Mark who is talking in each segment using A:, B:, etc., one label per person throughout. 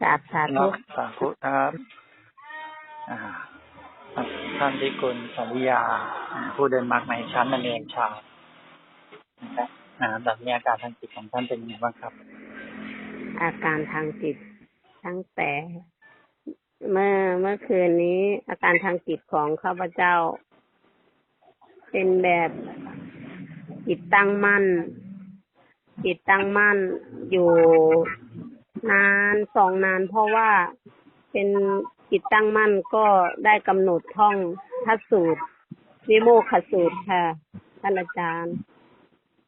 A: กราบสา
B: ครั
A: ธุ
B: บสาธุครับอ่าท่านที่คุณสริยาอ่าผู้เดินมักในชั้นนันเองชาวนะครับอ่าแบบนี้อาการทางจิตของท่านเป็นยังไงบ้างครับ
A: อาการทางจิตตั้งแต่ เมื่อเมื่อคืนนี้ อาการทางจิตของข้าพเจ้า เป็นแบบจิตตั้งมั่น จิตตั้งมั่นอยู่ นานสองนานเพราะว่าเป็นจิตตั้งมั่นก็ได้กำหนดท่องทัศสูตร วิโมกขสูตรค่ะ ท่านอาจารย์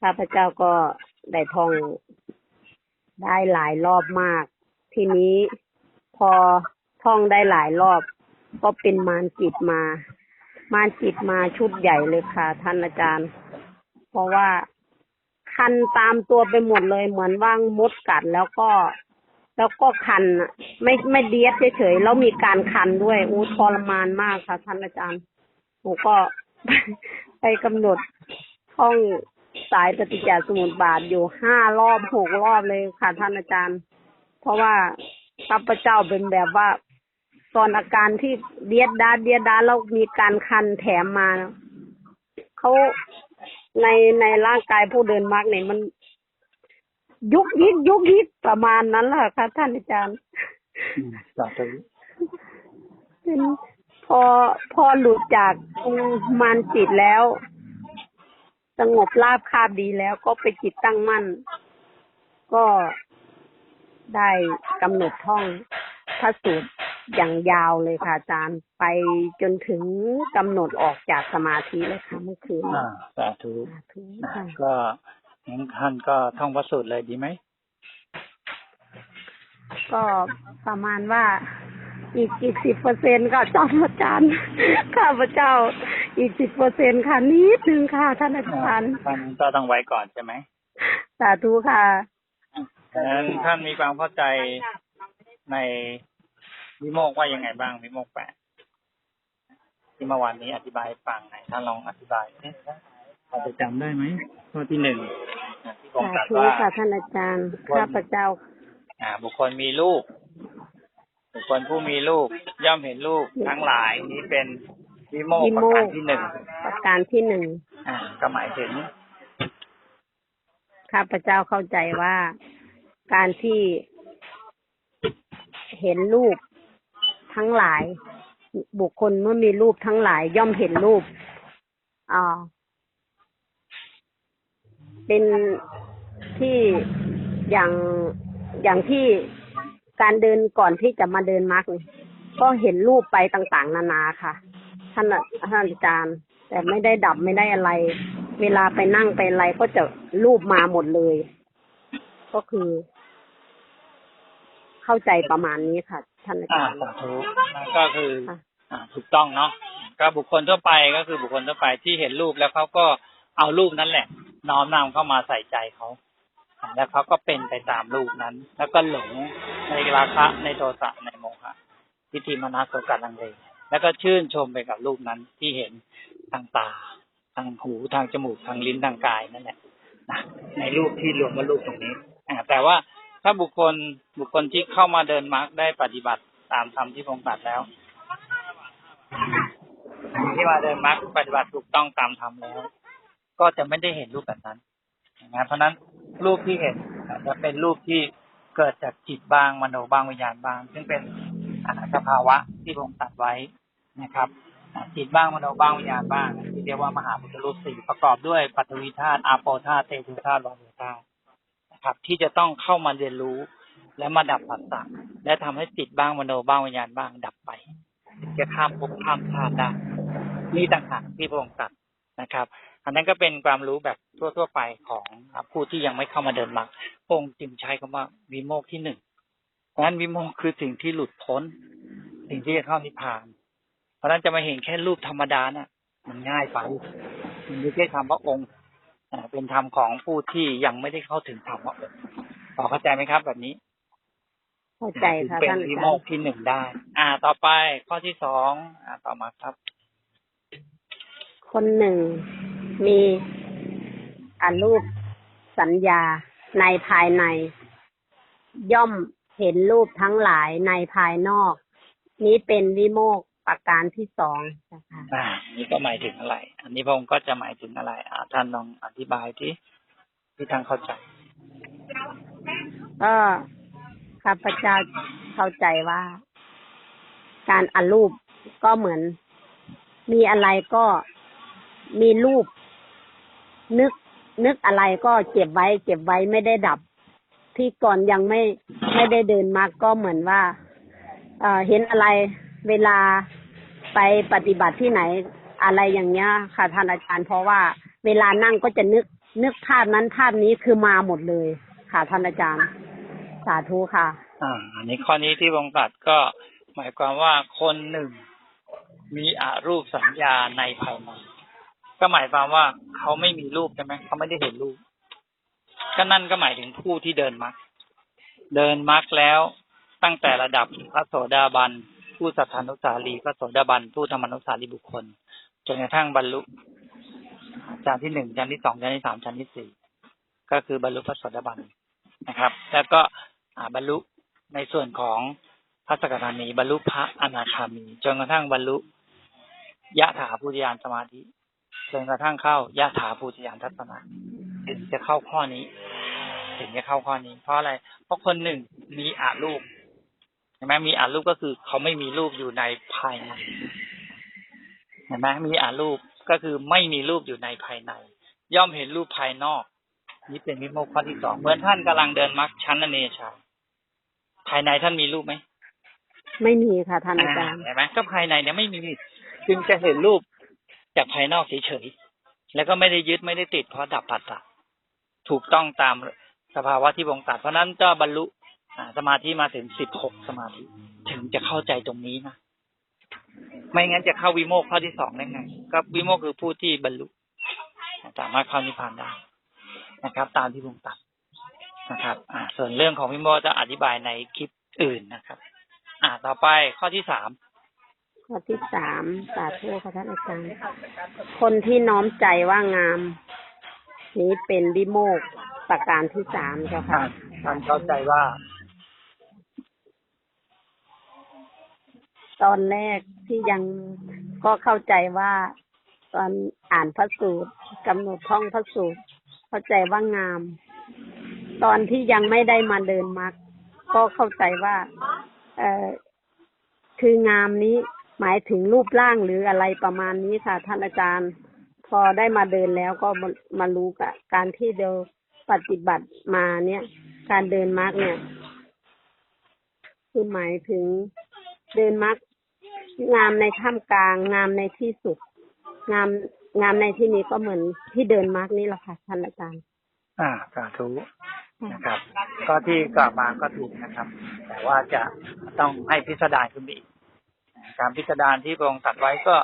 A: ข้าพเจ้าก็ได้ท่องได้หลายรอบมาก ทีนี้พอท่องได้หลายรอบ ก็เป็นมารจิตมา มารจิตมาชุดใหญ่เลยค่ะ ท่านอาจารย์ เพราะว่าคันตามตัวไปหมดเลยเหมือนว่างมดกัดแล้วก็ แล้วก็คันอะไม่ไม่เดียดเฉยๆแล้วมีการคันด้วยอู้ทรมานมากค่ะ ท่านอาจารย์หนูก็ไปกำหนดท่องสายปฏิจจสมุปบาทอยู่ห้ารอบหกรอบเลยค่ะท่านอาจารย์ เพราะว่าข้าพเจ้าเป็นแบบว่า ตอนอาการที่เดียดดาเดียดดาดแล้วมีการคันแถมมาเขาในในร่างกายผู้เดินมรรคเนี่ยมัน ยุกยิกยุกยิกประมาณนั้นแหละค่ะท่านอาจารย์
B: อืมสาธุ
A: เป็นพอพอหลุดจากมารจิตแล้ว สงบราบคาบดีแล้วก็ไปจิตตั้งมั่น ก็ได้กำหนดท่องพระสูตรอย่างยาวเลยค่ะอาจารย์ไปจนถึงกำหนดออกจากสมาธิเลยค่ะเมื่อคืน
B: อ่าสาธุ
A: สาธุ
B: นะ
A: ค่ะ
B: ก็ งั้นท่านก็ท่องพระสูตรเลยดีไหม
A: ก็ประมาณว่า อีกอีกสิบเปอร์เซ็นก็จอมอาจารย์ข้าพเจ้า อีกสิบเปอร์เซ็นค่ะนิดนึงค่ะท่านอาจารย์
B: ท่านก็ต้องไว้ก่อนใช่ไหม
A: สาธุค่ะ
B: ดังนั้นท่านมีความเข้าใจในวิโมกว่ายังไงบ้างวิโมกแปดที่เมื่อวานนี้อธิบายให้ฟังไหนท่านลองอธิบายพอจะจำได้ไหมข้อที่หนึ่งอะ ที่ผม
A: สา
B: ตรัส
A: ธุ
B: ว่า
A: ค่ะท่านอาจารย์ข้าพเจ้า
B: อ่า บุคคลมีลูก บุคคลผู้มีลูก ย่อมเห็นลูกทั้งหลายนี้เป็นวิโมกข์
A: วิ
B: ประ
A: โม
B: การ
A: กข์
B: ที่หนึ่ง
A: ประการที่หนึ่ง
B: อ่า ก็หมายถึง
A: ข้าพเจ้าเข้าใจว่าการที่เห็นรูปทั้งหลาย บุคคลเมื่อมีรูปทั้งหลาย ย่อมเห็นรูปอ่า เป็นที่อย่างอย่างที่การเดินก่อนที่จะมาเดินมาร์กนี่ก็เห็นรูปไปต่างๆ นานาค่ะ ท่านอะท่านอาจารย์ แต่ไม่ได้ดับไม่ได้อะไร เวลาไปนั่งไปอะไรก็จะรูปมาหมดเลย ก็คือ เข้าใจประมาณนี้ค่ะ ท่านอา
B: อ่า
A: จารย์
B: สาธุก็คือ
A: ค่ะ
B: อ่าถูกต้องเนาะก็บุคคลทั่วไปก็คือบุคคลทั่วไปที่เห็นรูปแล้วเขาก็เอารูปนั้นแหละ น้อมนำเข้ามาใส่ใจเขา แล้วเขาก็เป็นไปตามรูปนั้น แล้วก็หลงในราคะในโทสะในโมหะทิฏฐิมานะโสกัลังเลแล้วก็ชื่นชมไปกับรูปนั้นที่เห็นทางตาทางหูทางจมูกทางลิ้นทางกายนั่นแหละนะในรูปที่รวมว่ารูปตรงนี้อ่าแต่ว่าถ้าบุคคลบุคคลที่เข้ามาเดินมาร์กได้ปฏิบัติตามธรรมที่พงศ์ตรัสแล้วที่มาเดินมาร์กปฏิบัติถูกต้องตามธรรมแล้ว ก็จะไม่ได้เห็นรูปแบบนั้นนะเพราะนั้นรูปที่เห็นอาจจะเป็นรูปที่เกิดจากจิตบางมโนบางวิญญาณบาง ซึ่งเป็นอ่าสภาวะที่พงศ์ตรัสไว้นะครับจิตบ้างมโนบ้างวิญญาณบ้างที่เรียกว่ามหาพุทธรูปสี่ประกอบด้วยปัทวีธาตุอาโปธาตุเตโชธาตุวาโยธาตุนะครับ ที่จะต้องเข้ามาเรียนรู้และมาดับผัสสะและทำให้จิตบ้างมโนบ้างวิญญาณบ้าง ดับไปจะข้ามภพข้ามชาติได้นี่ต่างหากที่พระองค์ตรัสนะครับ อันนั้นก็เป็นความรู้แบบทั่ว ๆ ไปของผู้ที่ยังไม่เข้ามาเดินมรรคพระองค์จึงใช้คำว่าวิโมกข์ที่หนึ่งเพราะฉะนั้นวิโมกข์คือสิ่งที่หลุดพ้น สิ่งที่จะเข้านิพพาน เพราะฉะนั้นจะมาเห็นแค่รูปธรรมดาน่ะ มันง่ายไปมันไม่ใช่ธรรมพระองค์อ่าเป็นธรรมของผู้ที่ยังไม่ได้เข้าถึงธรรมพระองค์พอเข้าใจไหมครับแบบนี้
A: เข้าใจค่ะ
B: เป็น
A: ท่านอา
B: วิ
A: จา
B: โม
A: ร
B: ก
A: ย์
B: ข์ที่หนึ่งได้ อ่า ต่อไปข้อที่สองอ่าต่อมาครับ
A: คนหนึ่ง มีอารูปสัญญาในภายใน ย่อมเห็นรูปทั้งหลายในภายนอก นี้เป็นวิโมกข์ประการที่สองนะคะ
B: อ่า นี่ก็หมายถึงอะไร อันนี้พระองค์ก็จะหมายถึงอะไร อ่า ท่านลองอธิบายที่ที่ทางเข้าใจ
A: ก็ข้าพเจ้าเข้าใจว่า การอารูปก็เหมือน มีอะไรก็มีรูป นึกนึกอะไรก็เก็บไว้ เก็บไว้ไม่ได้ดับ ที่ก่อนยังไม่ไม่ได้เดินมาก็เหมือนว่าเอ่อเห็นอะไรเวลาไปปฏิบัติที่ไหนอะไรอย่างเงี้ย ค่ะท่านอาจารย์เพราะว่า เวลานั่งก็จะนึกนึกภาพนั้นภาพนี้คือมาหมดเลย ค่ะท่านอาจารย์ สาธุค่ะ
B: อ่า อันนี้ข้อนี้ที่วงตัดก็หมายความว่าคนหนึ่งมีอรูปสัญญาในภายใน ก็หมายความว่าเขาไม่มีรูปใช่ไหมเขาไม่ได้เห็นรูปก็นั่นก็หมายถึงผู้ที่เดินมรรคเดินมรรคแล้วตั้งแต่ระดับพระโสดาบันผู้สัทธานุสารีพระโสดาบันผู้ธรรมนุสารีบุคคลจนกระทั่งบรรลุชั้นที่หนึ่งชั้นที่สองชั้นที่สามชั้นที่สี่ก็คือบรรลุพระโสดาบันนะครับ แล้วก็บรรลุในส่วนของพระสกทามีบรรลุพระอนาคามี จนกระทั่งบรรลุยะถาภูติยานสมาธิ จนกระทั่งเข้ายะถาภูติยานทัศนะถึงจะเข้าข้อนี้ ถึงจะเข้าข้อนี้ เพราะอะไร เพราะคนหนึ่งมีอารูปเห็นไหมมีอารูปก็คือเขาไม่มีรูปอยู่ในภายในเห็นไหมมีอารูปก็คือไม่มีรูปอยู่ในภายใน ย่อมเห็นรูปภายนอก นี่เป็นวิโมกข์ข้อที่สองเหมือนท่านกำลังเดินมรรคชั้นอเนชาภายในท่านมีรูปไหม
A: ไม่มีค่ะท่านอาจารย์
B: เห็นไหมก็ภายในเนี่ยไม่มีจึงจะเห็นรูป จากภายนอกเฉยๆแล้วก็ไม่ได้ยึดไม่ได้ติดเพราะดับปัสสะถูกต้องตามสภาวะที่วงตัดเพราะนั้นก็บรรลุสมาธิมาถึงสิบหกสมาธิ ถึงจะเข้าใจตรงนี้นะไม่งั้นจะเข้าวิโมกข้อที่สองได้ไงก็วิโมกคือผู้ที่บรรลุสามารถเข้านิพพานได้นะครับ ตามที่วงตัดนะครับ อ่า ส่วนเรื่องของวิโมกจะอธิบายในคลิปอื่นนะครับ อ่า ต่อไปข้อที่สาม
A: ข้อที่สามสาธุค่ะท่านอาจารย์ คนที่น้อมใจว่างาม นี้เป็นวิโมกข์ประการที่สามเจ้าค่ะ
B: ท่านเข้าใจว่า
A: ตอนแรกที่ยังก็เข้าใจว่า ตอนอ่านพระสูตรกำหนดท่องพระสูตร เข้าใจว่างาม ตอนที่ยังไม่ได้มาเดินมรรคก็เข้าใจว่า เออคืองามนี้ หมายถึงรูปร่างหรืออะไรประมาณนี้ค่ะ ท่านอาจารย์ พอได้มาเดินแล้วก็มามารู้กับการที่เดียวปฏิบัติมาเนี่ย การเดินมรรคเนี่ย คือหมายถึงเดินมรรคงามในท่ามกลาง งามในที่สุด งามงามในที่นี้ก็เหมือนที่เดินมรรคนี่แหละค่ะท่านอาจารย์
B: อ่าสาธุนะครับ ก็ที่กล่าวมาก็ถูกนะครับ แต่ว่าจะต้องให้พิสดารขึ้นไปอีก การพิสดารที่พระองค์ตัดไว้ก็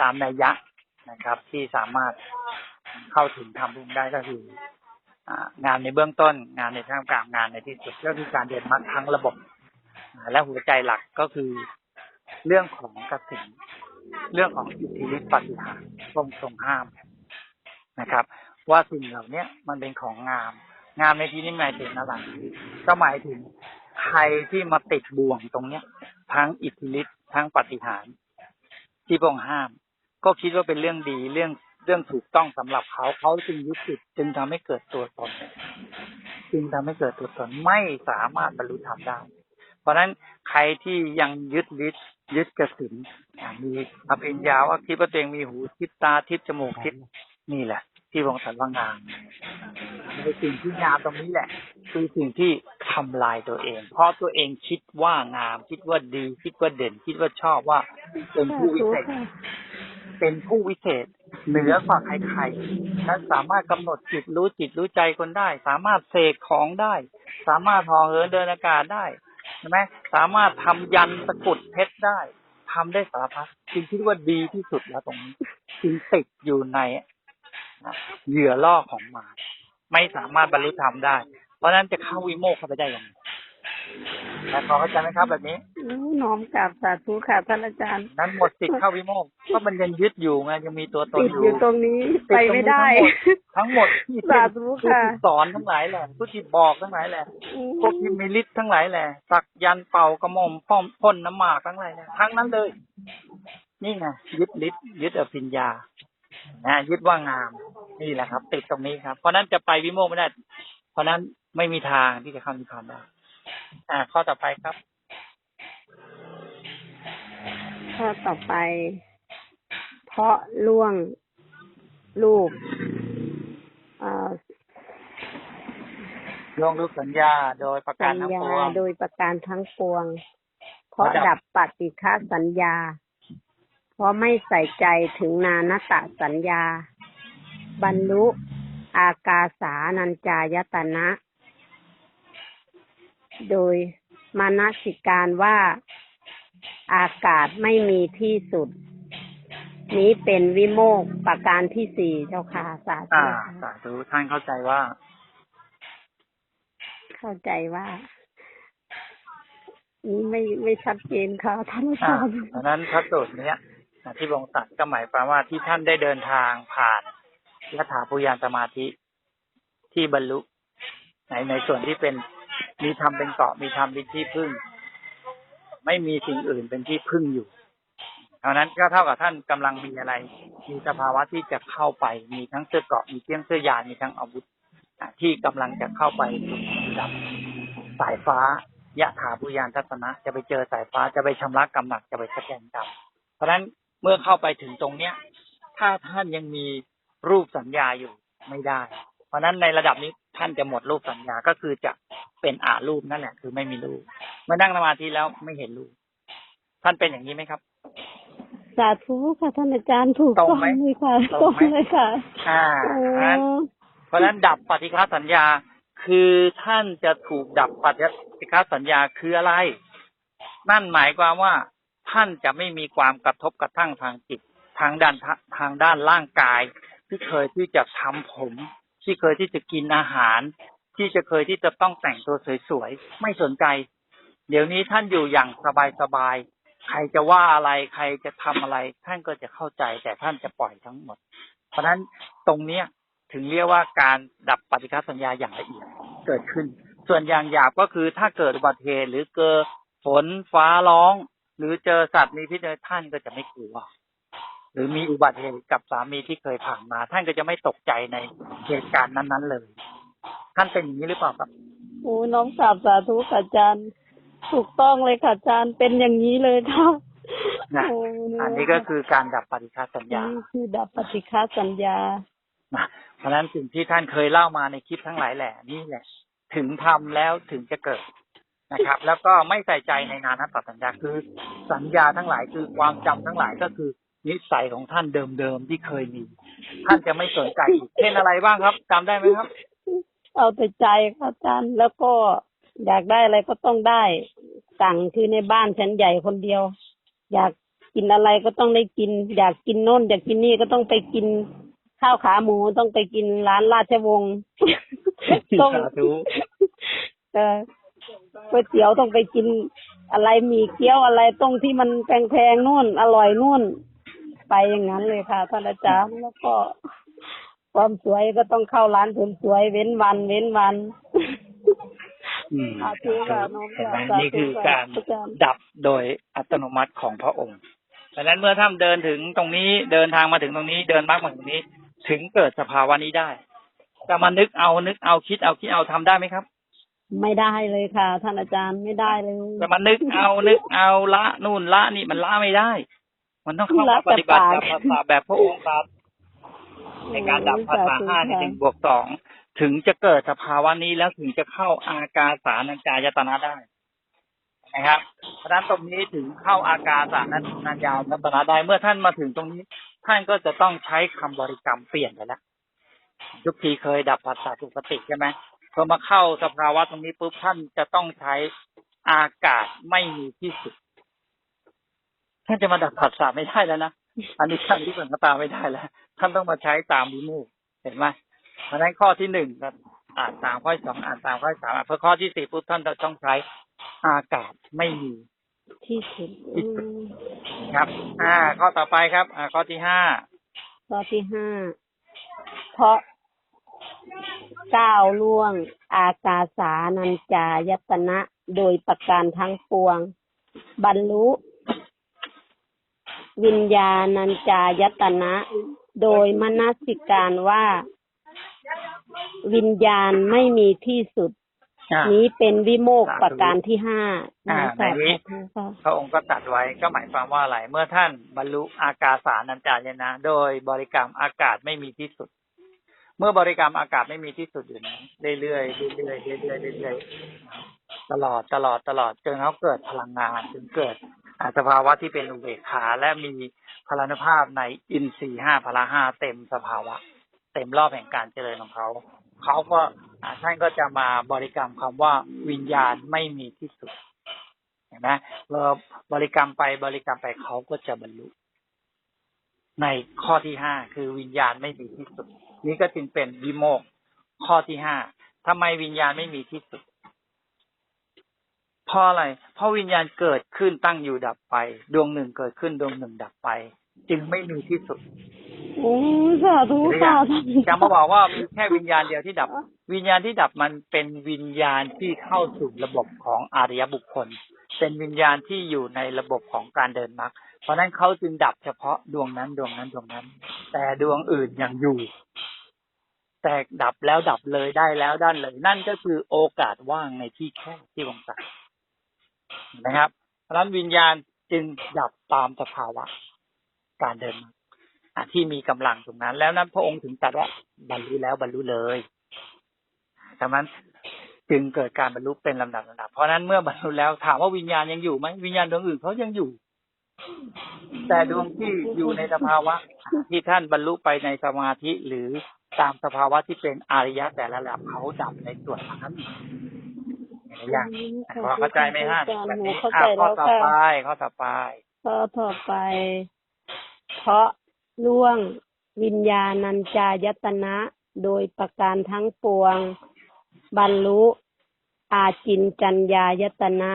B: ตามนัยยะนะครับ ที่สามารถเข้าถึงทำบุญได้ก็คืองานในเบื้องต้นงานในท่ามกลางงานในที่สุดก็คือการเดินมรรคทั้งระบบ และหัวใจหลักก็คือเรื่องของกสินเรื่องของอิทธิฤทธิปฏิหารทรงทรงห้ามนะครับ ว่าสิ่งเหล่าเนี้ยมันเป็นของงาม งามในที่นี้หมายถึงอะไรก็หมายถึงใครที่มาติดบ่วงตรงเนี้ย ทั้งอิทธิฤทธิ์ ทั้งปฏิหารที่พระองค์ห้าม ก็คิดว่าเป็นเรื่องดีเรื่องเรื่องถูกต้องสำหรับเขาเขาจึงยึดติดจึงทำให้เกิดตัวตนจึงทำให้เกิดตัวตนไม่สามารถบรรลุธรรมได้ เพราะฉะนั้นใครที่ยังยึดฤทธิ์ยึดกระสินอ่ามีอภิญญาว่าคิดว่าตัวเองมีหูทิพตาทิพจมูกทิพนี่แหละ ที่วงสันว่างามในสิ่งที่งามตรงนี้แหละ คือสิ่งที่ทำลายตัวเอง เพราะตัวเองคิดว่างาม คิดว่าดี คิดว่าเด่น คิดว่าชอบว่าเป็นผู้วิเศษ เป็นผู้วิเศษเหนือกว่าใครๆและสามารถกำหนดจิตรู้จิตรู้ใจคนได้ สามารถเสกของได้ สามารถพอเหินเดินอากาศได้ใช่ไหมสามารถทำยันตะกุดเพชรได้ทำได้สารพัดจึงคิดว่าดีที่สุดแล้วตรงนี้จึงติดอยู่ใน เหยื่อล่อของมารไม่สามารถบรรลุธรรมได้ เพราะฉะนั้นจะเข้าวิโมกข์เข้าไปได้อย่างไรแต่พอเข้าใจไหมครับแบบนี้
A: อู้น้อมกราบสาธุค่ะท่านอาจารย์
B: นั้นหมดสิทธิ์เข้าวิโมกข์เพราะมันยังยึดอยู่ไงยังมีตัวตน
A: ติด
B: อ
A: อยู่ยู่ตรงนี้
B: ติด
A: ไป
B: ตรงนี้
A: ไม่ได้
B: ทั้งหมดที่
A: สาธุ
B: ผู้
A: ค่ะ
B: ที่สอนทั้งหลายแหละผู้ที่บอกทั้งหลายแหละ
A: อืม
B: พวกที่มีฤทธิ์ทั้งหลายแหละสักยันต์เป่ากระหม่อมพ่อมพ่นน้ำหมากทั้งหลายแหละทั้งนั้นเลย นี่ไงยึดฤทธิ์ยึดอภิญญา นะยึดว่างามนี่แหละครับ ติดตรงนี้ครับ เพราะนั้นจะไปวิโมกข์ไม่ได้ เพราะนั้นไม่มีทางที่จะเข้านิพพานได้อ่า ข้อต่อไปครับ
A: ข้อต่อไป เพราะล่วงรูปเอ่อ
B: ลงรูปสัญญา โดยประกา
A: สั
B: ร
A: ญ
B: ทั้ง
A: ญา
B: ปวง
A: โดยประการทั้งปวง เพราะ
B: ระดับ
A: ดับปฏิฆาสัญญาเพ ราะไม่ใส่ใจถึงนานตะสัญญา บรรลุ อากาสานัญจายตนะ โดยมานัสิการว่าอากาศไม่มีที่สุด นี้เป็นวิโมกข์ประการที่สี่เจ้าค่ะสาธุ
B: อ่า
A: ค่ะ
B: สาธุท่านเข้าใจว่า
A: เข้าใจว่านี่ไม่ไม่ชัดเจนค่ะท่านอา
B: อ่า
A: จารย์
B: เพราะฉะนั้นพระสูตรเนี้ยนะ ที่บงตัดก็หมายความว่าที่ท่านได้เดินทางผ่านยถาปุญญาสมาธิที่บรรลุในในส่วนที่เป็นมีธรรมเป็นเกาะมีธรรมเป็นที่พึ่ง ไม่มีสิ่งอื่นเป็นที่พึ่งอยู่เพราะนั้นก็เท่ากับท่านกำลังมีอะไร มีสภาวะที่จะเข้าไป มีทั้งเสื้อเกาะมีเตี้ยงเสื้อยานมีทั้งอาวุธที่กำลังจะเข้าไปดับสายฟ้ายะถาปุญญาทัศนะ จะไปเจอสายฟ้าจะไปชำระกรรมหนักจะไปสแกนกรรมเพราะฉะนั้น เมื่อเข้าไปถึงตรงเนี้ย ถ้าท่านยังมีรูปสัญญาอยู่ไม่ได้ เพราะฉะนั้นในระดับนี้ท่านจะหมดรูปสัญญาก็คือจะเป็นอารูปนั่นแหละ คือไม่มีรูปเมื่อนั่งสมาธิแล้วไม่เห็นรูป ท่านเป็นอย่างนี้ไหมครับ
A: สาธุค่ะท่านอาจารย์ถูก
B: ตรง
A: ต้อง
B: ไหม
A: เลยค่ะ
B: ต
A: ต
B: ร
A: รงง
B: ไหม
A: เลยค่ะ
B: อ่า
A: โอ้
B: เพราะฉะนั้นเพราะฉะนั้นดับปฏิฆาสัญญา คือท่านจะถูกดับปฏิฆาสัญญาคืออะไร นั่นหมายความว่า ท่านจะไม่มีความกระทบกระทั่งทางจิต ทางด้านทางด้านร่างกาย ที่เคยที่จะทำผม ที่เคยที่จะกินอาหาร ที่จะเคยที่จะต้องแต่งตัวสวยๆไม่สนใจ เดี๋ยวนี้ท่านอยู่อย่างสบายๆใครจะว่าอะไรใครจะทำอะไร ท่านก็จะเข้าใจ แต่ท่านจะปล่อยทั้งหมด เพราะฉะนั้นตรงเนี้ยถึงเรียกว่าการดับปฏิฆาสัญญาอย่างละเอียดเกิดขึ้น ส่วนอย่างหยาบก็คือถ้าเกิดอุบัติเหตุหรือเกิดฝนฟ้าร้อง หรือเจอสัตว์มีพิษในท่านก็จะไม่กลัว หรือมีอุบัติเหตุกับสามีที่เคยผ่านมา ท่านก็จะไม่ตกใจในเหตุการณ์นั้น ๆ เลย ท่านเป็นอย่างนี้หรือเปล่าครับ
A: โอ้น้องกราบสาธุค่ะอาจารย์ ถูกต้องเลยค่ะอาจารย์เป็นอย่างนี้เลยค่ะ
B: นะ
A: โอ้
B: อันนี้ก็คือการดับปฏิฆาสัญญา
A: นี่คือดับปฏิฆาสัญญา
B: นะเพราะฉะนั้นสิ่งที่ท่านเคยเล่ามาในคลิปทั้งหลายแหละนี่แหละ ถึงทำแล้วถึงจะเกิด นะครับ แล้วก็ไม่ใส่ใจในนานัตสัญญาคือสัญญาทั้งหลายคือความจำทั้งหลายก็คือนิสัยของท่านเดิมๆที่เคยมี ท่านจะไม่สนใจอีกเช่นอะไรบ้างครับจำได้ไหมครับ
A: เอาแต่ใจค่ะอาจารย์แล้วก็อยากได้อะไรก็ต้องได้สั่งคือในบ้านฉันใหญ่คนเดียว อยากกินอะไรก็ต้องได้กิน อยากกินโน่น อยากกินนี่ก็ต้องไปกินข้าวขาหมูต้องไปกินร้านราชวงศ์ต้อง
B: สาธุ
A: เออ ก๋วยเตี๋ยวต้องไปกินอะไรหมีเกี๊ยวอะไรตรงที่มันแพงๆนู่น อร่อยนู่น ไปอย่างนั้นเลยค่ะท่านอาจารย์แล้วก็ความสวยก็ต้องเข้าร้านเสริมสวยเว้นวัน เว้นวัน
B: อืม
A: สาธุค่ะน้อง
B: เห็นไหม
A: สาธุ
B: นี่คือการ
A: อาจารย์
B: ดับโดยอัตโนมัติของพระองค์ดังนั้นเมื่อท่านเดินถึงตรงนี้เดินทางมาถึงตรงนี้ เดินมากมาถึงนี้ ถึงเกิดสภาวะนี้ได้จะมานึกเอานึกเอาคิดเอาคิดเอาทำได้ไหมครับ
A: ไม่ได้เลยค่ะ ท่านอาจารย์ไม่ได้เลย
B: จะมานึกเอานึกเอาละนู่นละนี่มันละไม่ได้ มันต้องเข้ามาปฏิบัติแบบภาษาแบบพระองค์ครับ ในการดับภาษาห้าในหนึ่งบวกสองถึงจะเกิดสภาวะนี้แล้วถึงจะเข้าอากาสานัญจายตนะได้นะครับเพราะฉะนั้นตรงนี้ถึงเข้าอากาสานัญญายตนะได้เมื่อท่านมาถึงตรงนี้ ท่านก็จะต้องใช้คำบริกรรมเปลี่ยนไปแล้วทุกทีเคยดับภาษาสุปฏิใช่ไหม พอมาเข้าสภาวะตรงนี้ปุ๊บท่านจะต้องใช้อากาศไม่มีที่สุด ท่านจะมาดับผัสสะไม่ได้แล้วนะ อันนี้ท่านที่สังกตาไม่ได้แล้ว ท่านต้องมาใช้ตามวิมูกเห็นไหมเพราะฉะนั้นข้อที่หนึ่งครับอ่านตามข้อที่สองอ่านตามข้อที่สามอะเพื่อข้อที่สี่ปุ๊บท่านจะต้องใช้อากาศไม่มี
A: ที่สุด
B: ที่สุด
A: อืม
B: ครับ อ่า ข้อต่อไปครับ อ่า ข้อที่ห้า
A: ข้อที่ห้าเพราะ ก้าวล่วง อากาสานัญจายตนะโดยประการทั้งปวง บรรลุ วิญญาณัญจายตนะ โดยมนสิการว่า วิญญาณไม่มีที่สุด
B: อ่า
A: นี้เป็นวิโมกข์ประการที่ห้า
B: อ่า
A: สา
B: ในนี้
A: ธุค่ะ
B: พระองค์ก็ตรัดไว้ก็หมายความว่าอะไร เมื่อท่านบรรลุอากาสานัญจายนะ โดยบริกรรมอากาศไม่มีที่สุด เมื่อบริกรรมอากาศไม่มีที่สุดอยู่นั้นเรื่อยๆเรื่อยๆเรื่อยๆเรื่อยๆตลอดตลอดตลอดจนเขาเกิดพลังงานจนเกิดอ่าสภาวะที่เป็นอุเบกขาและมีพลานุภาพในอินทรีห้าพละห้าเต็มสภาวะ เต็มรอบแห่งการเจริญของเขาเขาก็ท่านก็จะมาบริกรรมคำว่าวิญญาณไม่มีที่สุดเห็นไหมเราบริกรรมไปบริกรรมไปเขาก็จะบรรลุในข้อที่ห้าคือวิญญาณไม่มีที่สุด นี่ก็จึงเป็นวิโมกข์ข้อที่ห้าทำไมวิญญาณไม่มีที่สุดเพราะอะไร เพราะวิญญาณเกิดขึ้นตั้งอยู่ดับไป ดวงหนึ่งเกิดขึ้นดวงหนึ่งดับไป จึงไม่มีที่สุด
A: โอ้สาธุค่ะท่าน
B: จะมาบอกว่ามีแค่วิญญาณเดียวที่ดับ วิญญาณที่ดับมันเป็นวิญญาณที่เข้าสู่ระบบของอริยบุคคล เป็นวิญญาณที่อยู่ในระบบของการเดินมรรค เพราะนั้นเขาจึงดับเฉพาะดวงนั้นดวงนั้นดวงนั้น แต่ดวงอื่นยังอยู่ แต่ดับแล้วดับเลยได้แล้วด้านเลย นั่นก็คือโอกาสว่างในที่แคบที่วงศักนไหมครับ เพราะนั้นวิญญาณจึงดับตามสภาวะ การเดินมรรคอะที่มีกำลังตรงนั้น แล้วนั้นพระองค์ถึงตรัสว่าบรรลุแล้วบรรลุเลยดังนั้นจึงเกิดการบรรลุเป็นลำดับลำดับ เพราะนั้นเมื่อบรรลุแล้วถามว่าวิญญาณยังอยู่ไหมวิญญาณดวงอื่นเขายังอยู่ แต่ดวงที่อยู่ในสภาวะที่ท่านบรรลุไปในสมาธิหรือตามสภาวะที่เป็นอริยะแต่ละระดับเขาดับในส่วนนั้นอยังพอเข้าใจไหมฮะ
A: อาจารย์
B: แบบ
A: หนู
B: นี้
A: เข้า
B: อะ
A: ใจ
B: ข้อ
A: แล้ว
B: ต่อ
A: ค่ะ
B: ไปข้อต่อไป
A: ข้อต่อไป เพราะล่วงวิญญาณัญจายตนะ โดยประการทั้งปวง บรรลุ อาจินจัญญายตนะ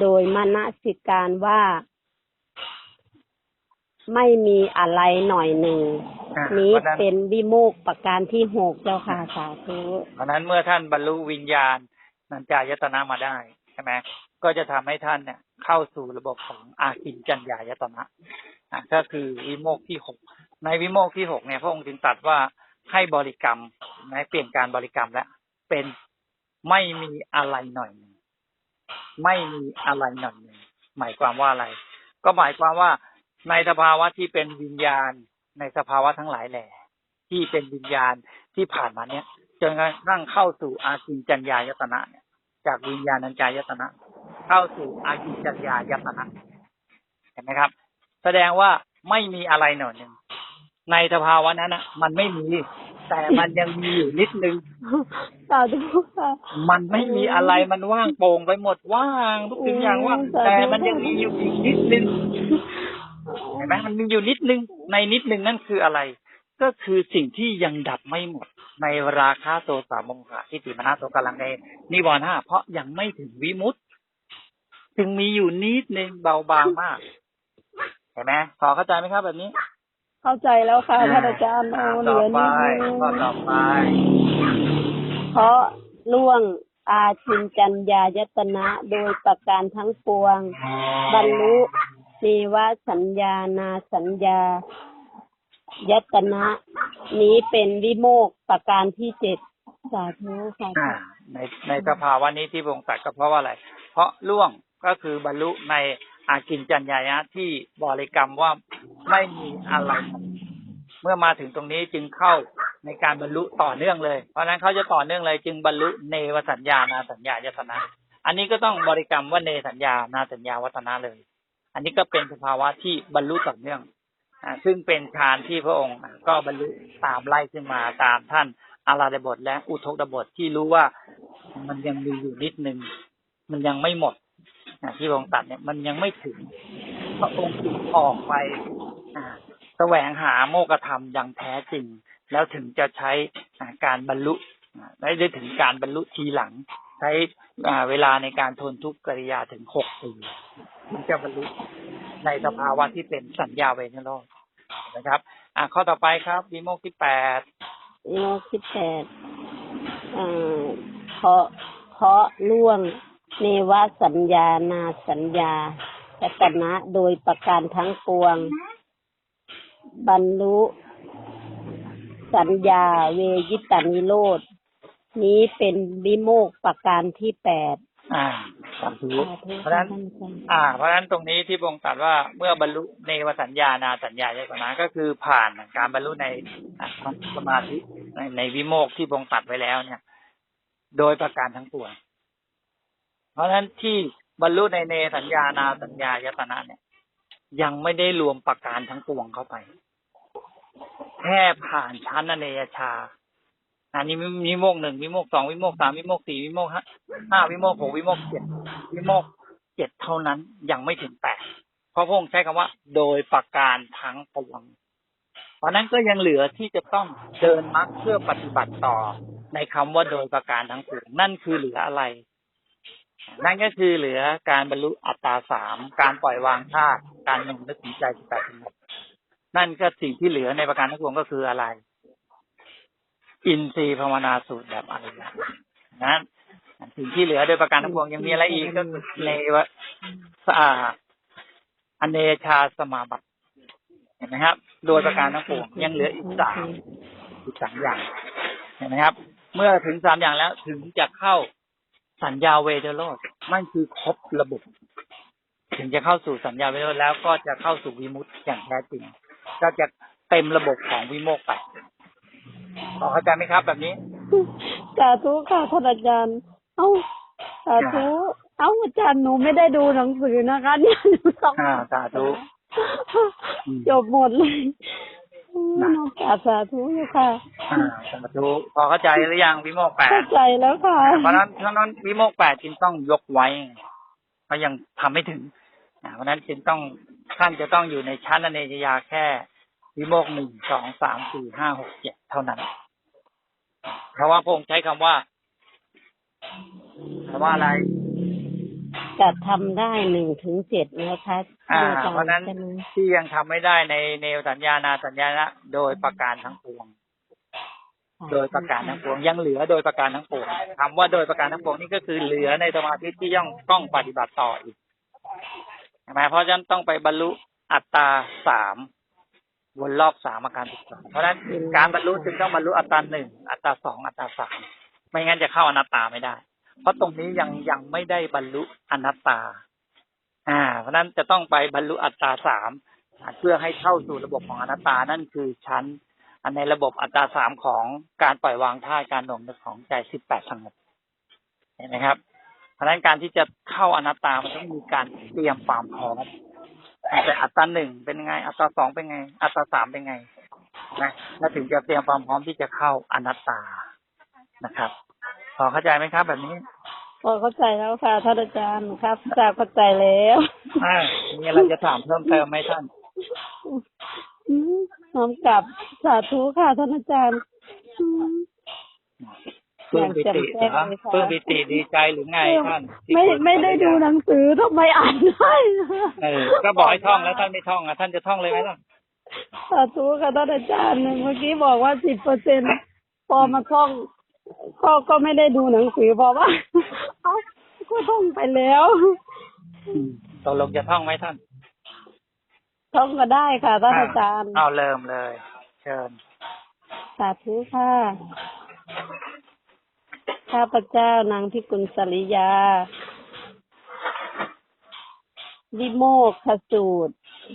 A: โดยมนสิการว่า ไม่มีอะไรหน่อยหนึ่ง
B: อะ
A: นี้
B: เพราะฉะนั้น
A: เป็นวิโมกข์ประการที่หกเจ้าค่ะสาธุ
B: เพราะฉะนั้นเมื่อท่านบรรลุวิญญาณนันจายตนะมาได้ใช่ไหมก็จะทำให้ท่านเนี่ย เข้าสู่ระบบของอากินจัญญายตนะอะก็คือวิโมกข์ที่หกในวิโมกข์ที่หกเนี่ยพระองค์จึงตรัสว่าให้บริกรรมในเปลี่ยนการบริกรรมแล้วเป็นไม่มีอะไรหน่อยหนึ่งไม่มีอะไรหน่อยหนึ่งหมายความว่าอะไร ก็หมายความว่า ในสภาวะที่เป็นวิญญาณ ในสภาวะทั้งหลายแหล่ที่เป็นวิญญาณที่ผ่านมาเนี่ยจนกระทั่งเข้าสู่อากินจัญญายตนะเนี่ยจากวิญญาณัญจายตนะ เข้าสู่อากินจัญญายตนะเห็นไหมครับ แสดงว่าไม่มีอะไรหน่อยหนึ่งในสภาวะนั้นนะมันไม่มี แต่มันยังมีอยู่นิดนึง
A: สาธุค่ะ
B: มันไม่มีอะไรมันว่างโปร่งไปหมดว่างทุกสิ่งอย่างว่าง
A: โอ้สาธุ
B: แต่มันยังมีอยู่อีกนิดนึงเห็นไหมมันมีอยู่นิดนึงในนิดนึงนั่นคืออะไร ก็คือสิ่งที่ยังดับไม่หมด ในราคาโตสามโมหะที่ติมนาโตกำลังในนิวรณ์ห้าเพราะยังไม่ถึงวิมุตติจึงมีอยู่นิดนึงเบาบางมากเห็นไหมพอเข้าใจไหมครับแบบนี้
A: เข้าใจแล้วค่ะท่านอาจารย์โอ้
B: อ่า
A: เห
B: ต่
A: ลื
B: อ
A: อ
B: ไป
A: นิดนึง
B: ข้อต่อไป
A: เพราะล่วงอาชินจัญญายตนะโดยประการทั้งปวง บรรลุ เนวสัญญานาสัญญายตนะนี้เป็นวิโมกประการที่เจ็ดสาธุค่ะ
B: อ่าในในสภาวะนี้ที่พงค์ตรัสก็เพราะว่าอะไร เพราะล่วงก็คือบรรลุในอากินจัญญายะที่บริกรรมว่าไม่มีอะไร เมื่อมาถึงตรงนี้จึงเข้าในการบรรลุต่อเนื่องเลย เพราะนั้นเขาจะต่อเนื่องเลย จึงบรรลุเนวสัญญานาสัญญายตนะ อันนี้ก็ต้องบริกรรมว่าเนสัญญานาสัญญาวัฒนะเลย อันนี้ก็เป็นสภาวะที่บรรลุต่อเนื่องซึ่งเป็นฌานที่พระองค์ ก็บรรลุตามไล่ขึ้นมาตามท่านอาราดบทและอุทกดบทที่รู้ว่ามันยังมีอยู่นิดนึง มันยังไม่หมดอะที่พระองค์ตัดเนี่ยมันยังไม่ถึงพระองค์จึงออกไปแสวงหาโมกธรรมอย่างแท้จริง แล้วถึงจะใช้การบรรลุได้ถึงการบรรลุทีหลัง ใช้เวลาในการทนทุกขกิริยาถึงหกปีถึงจะบรรลุในสภาวะที่เป็นสัญญาเวทโลกนะครับ อ่าข้อต่อไปครับวิโมกที่แปด
A: โลกที่แปดอ่าเพราะเพราะล่วงเนวสัญญานาสัญญาจตนะโดยประการทั้งปวง บรรลุ สัญญาเวยิตานิโรธ นี้เป็นวิโมกข์ประการที่แปด
B: อ่าสาธุ
A: สาธุ
B: เพราะฉะนั้น
A: ท่อาจารย์
B: อ่า เพราะฉะนั้นตรงนี้ที่พระองค์ตรัสว่าเมื่อบรรลุเนวสัญญานาสัญญาเยตนะก็คือผ่านการบรรลุในอะสมาธิในในวิโมกข์ที่พระองค์ตรัสไว้แล้วเนี่ย โดยประการทั้งปวงเพราะฉะนั้นที่บรรลุในเนสัญญานาสัญญายตนะเนี่ย ยังไม่ได้รวมประการทั้งปวงเข้าไป แค่ผ่านชั้นอเนยชา อันนี้วิโมกหนึ่งวิโมกสองวิโมกสามวิโมกสี่วิโมกห้าห้าวิโมกหกวิโมกเจ็ดวิโมกเจ็ดเท่านั้นยังไม่ถึงแปดเพราะพระองค์ใช้คำว่า โดยประการทั้งปวงเพราะนั้นก็ยังเหลือที่จะต้องเดินมรรคเพื่อปฏิบัติต่อในคำว่าโดยประการทั้งปวงนั่นคือเหลืออะไร นั่นก็คือเหลือการบรรลุอัตตาสามการปล่อยวางธาตุการหนุ่มนึกถึงใจสิบแปดสงนั่นก็สิ่งที่เหลือในประการทั้งปวงก็คืออะไร อินทรีย์ภาวนาสูตรแบบอะไรอย่างนั้นสิ่งที่เหลือโดยประการทั้งปวงยังมีอะไรอีกก็คือในวะอาอเนชาสมาบัติเห็นไหมครับ โดยประการทั้งปวงยังเหลืออีกสามอีกสามอย่างเห็นไหมครับ เมื่อถึงสามอย่างแล้วถึงจะเข้าสัญญาเวทโลกนั่นคือครบระบบ ถึงจะเข้าสู่สัญญาเวทโลกแล้วก็จะเข้าสู่วิมุตติอย่างแท้จริงก็จะเต็มระบบของวิโมกข์ไป พอเข้าใจไหมครับ แบบนี้
A: สาธุค่ะท่านอาจารย์ เอ้าสาธุเอ้าอาจารย์หนูไม่ได้ดูหนังสือนะคะเนี่ยหนูต้อง
B: อ่าสาธุอืม
A: จบหมดเลยน้องกราบสาธุอยู่ค่ะ
B: อ่าสาธุพอเข้าใจหรือยังวิโมกข์แปด
A: เข้าใจแล้วค่ะ
B: เพราะฉะนั้นเพราะฉะนั้นวิโมกข์แปดจึงต้องยกไว้เพราะยังทำไม่ถึงอ่าเพราะฉะนั้นจึงต้องท่านจะต้องอยู่ในชั้นอเนจยาแค่วิโมกข์หนึ่งสองสามสี่ห้าหกเจ็ดเท่านั้น เพราะว่าพระองค์ใช้คำว่าคำว่าอะไร
A: จะทำได้หนึ่งถึงเจ็ดนะคะ
B: อ่า
A: อาจารย์
B: เพราะฉะนั้น
A: ใช่ไหม
B: ที่ยังทำไม่ได้ในเนวสัญญานาสัญญานะโดยประการทั้งปวงโดยประการทั้งปวงยังเหลือโดยประการทั้งปวงคำว่าโดยประการทั้งปวงนี่ก็คือเหลือในสมาธิที่ย่องต้องปฏิบัติต่ออีกใช่ไหมเพราะฉะนั้นต้องไปบรรลุอัตตาสาม วนรอบสามอาการสิบสองเพราะฉะนั้นการบรรลุจึงต้องบรรลุอัตตาหนึ่งอัตตาสองอัตตาสามไม่งั้นจะเข้าอนัตตาไม่ได้ เพราะตรงนี้ยังยังไม่ได้บรรลุอนัตตา อ่า เพราะฉะนั้นจะต้องไปบรรลุอัตตาสามเพื่อให้เข้าสู่ระบบของอนัตตานั่นคือชั้น อันในระบบอัตราสามของการปล่อยวางท่าการหน่วงนึกของใจสิบแปดสงบเห็นไหมครับ เพราะฉะนั้นการที่จะเข้าอนัตตามันต้องมีการเตรียมความพร้อม แต่อัตราหนึ่งเป็นไง อัตราสองเป็นไง อัตราสามเป็นไงนะแล้วถึงจะเตรียมความพร้อมที่จะเข้าอนัตตานะครับพอเข้าใจไหมครับแบบนี้
A: พอเข้าใจแล้วค่ะท่านอาจารย์ครับจากเข้าใจแล้ว
B: อ่ามีอะไรจะถามเพิ่มเติมไหมท่าน
A: อืมน้อมกลับสาธุค่ะท่านอาจารย์อืม
B: ปลื้มปิติ
A: อยาก
B: เหรอ
A: จำแจ้งเลยค่ะ
B: ปลื้มปิติดีใจหรือไงท่าน
A: ไม่ไม่ได้ดูหนังสือทำไมอ่านได้
B: เออก็บอกให้ท่องแล้วท่านไม่ท่องอะท่านจะท่องเลยไหมล่ะ
A: สาธุค่ะท่านอาจารย์เมื่อกี้บอกว่าสิบเปอร์เซ็นพอมาท่องก็ก็ไม่ได้ดูหนังสือเพราะว่าเอ้าก็ท่องไปแล้ว
B: ตกลงจะท่องไหมท่าน
A: ท่องก็ได้ค่ะท่านอาจารย์
B: เอาเริ่มเลย เชิญ
A: สาธุค่ะ ข้าพเจ้านางพิกุลสริยา วิโมกขสูตร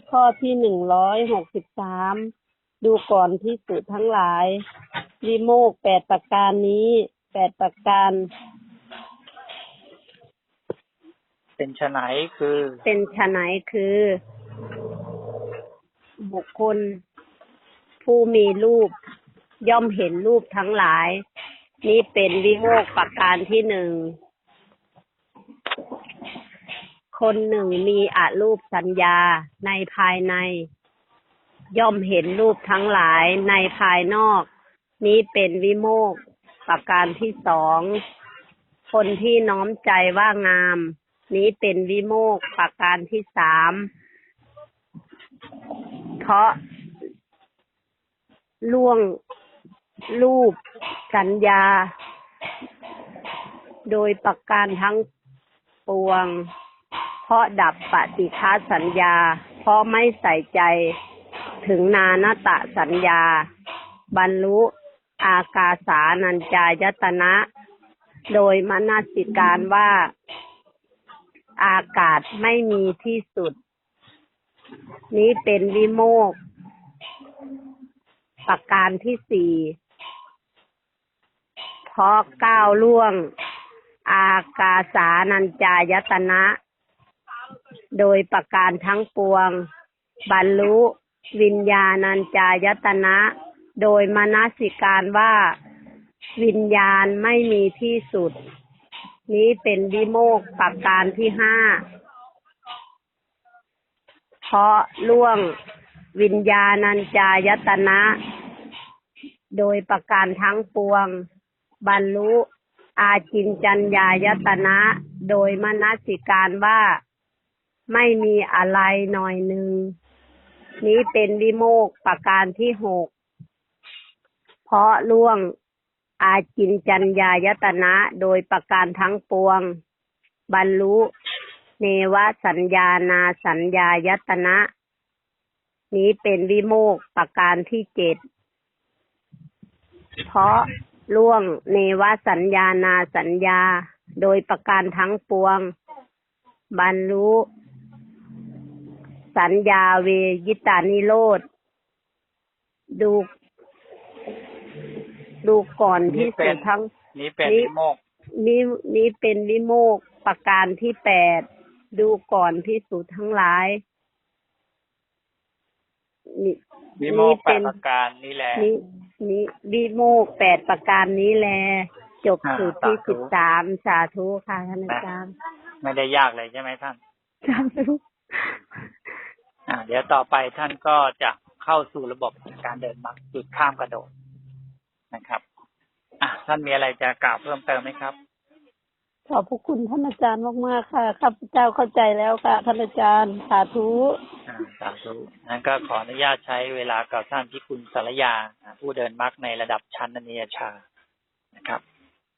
A: ข้อที่หนึ่งร้อยหกสิบสามดูก่อนที่สุดทั้งหลาย วิโมกข์แปดประการนี้แปดประการ
B: เป็นชะไหนคือ
A: เป็นชะไหนคือ บุคคล ผู้มีรูป ย่อมเห็นรูปทั้งหลาย นี้เป็นวิโมกประการที่หนึ่ง คนหนึ่งมีอารูปสัญญาในภายใน ย่อมเห็นรูปทั้งหลายในภายนอก นี้เป็นวิโมกประการที่สอง คนที่น้อมใจว่างาม นี้เป็นวิโมกประการที่สาม เพราะล่วง รูปสัญญา โดยประการทั้งปวง เพราะดับปฏิฆาสัญญา เพราะไม่ใส่ใจถึงนานาตะสัญญา บรรลุอากาสานัญจายตนะ โดยมนสิการว่า อากาศไม่มีที่สุด นี้เป็นวิโมกข์ประการที่สี่ เพราะก้าวล่วง อากาสานัญจายตนะ โดยประการทั้งปวง บรรลุ วิญญาณัญจายตนะ โดยมนสิการว่าวิญญาณไม่มีที่สุด นี้เป็นวิโมกประการที่ห้าเพราะล่วงวิญญาณัญจายตนะ โดยประการทั้งปวง บรรลุ อาจินจัญญายตนะ โดยมนสิการว่า ไม่มีอะไรหน่อยหนึ่ง นี้เป็นวิโมกประการที่หก เพราะล่วงอาจินจัญญายตนะโดยประการทั้งปวง บรรลุ เนวสัญญานาสัญญายตนะ นี้เป็นวิโมกประการที่เจ็ดเพราะ ล่วงเนวสัญญานาสัญญา โดยประการทั้งปวง บรรลุ สัญญาเวยิตานิโรธ ดู ดูก่อนที่สุดทั้ง
B: นี้เป็น
A: นี่
B: วิโมกข์
A: นี้นี้เป็นวิโมกข์ประการที่แปด ดูก่อนที่สุดทั้งหลายนี่
B: วิโมกข์แป
A: เป็
B: ด
A: น
B: ประการนี่แหละ
A: นี้นี้วิโมกข์แปดประการนี้แล จบ
B: อ่า
A: สูตรที่
B: สาธุ
A: สิบสามสาธุค่ะท่านอาจารย์
B: ไม่ได้ยากเลยใช่ไหมท่าน
A: สาธุ
B: อ่า เดี๋ยวต่อไปท่านก็จะเข้าสู่ระบบการเดินมรรคจุดข้ามกระโดดนะครับ อะท่านมีอะไรจะกล่าวเพิ่มเติมไหมครับ
A: ขอบพระคุณท่านอาจารย์มากๆค่ะข้าพเจ้าเข้าใจแล้วค่ะท่านอาจารย์สาธุ
B: อ่าสาธุนั้นก็ขออนุญาตใช้เวลากับท่านพิคุณสารยาอ่าผู้เดินมรรคในระดับชั้นอนิยชานะครับ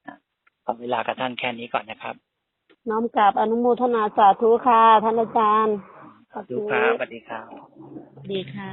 B: อ่าขอเวลากับท่านแค่นี้ก่อนนะครับ
A: น้อมกราบอนุโมทนาสาธุค่ะท่านอาจารย์
B: สาธุครับสวัสดีครับ
A: ดีค่ะ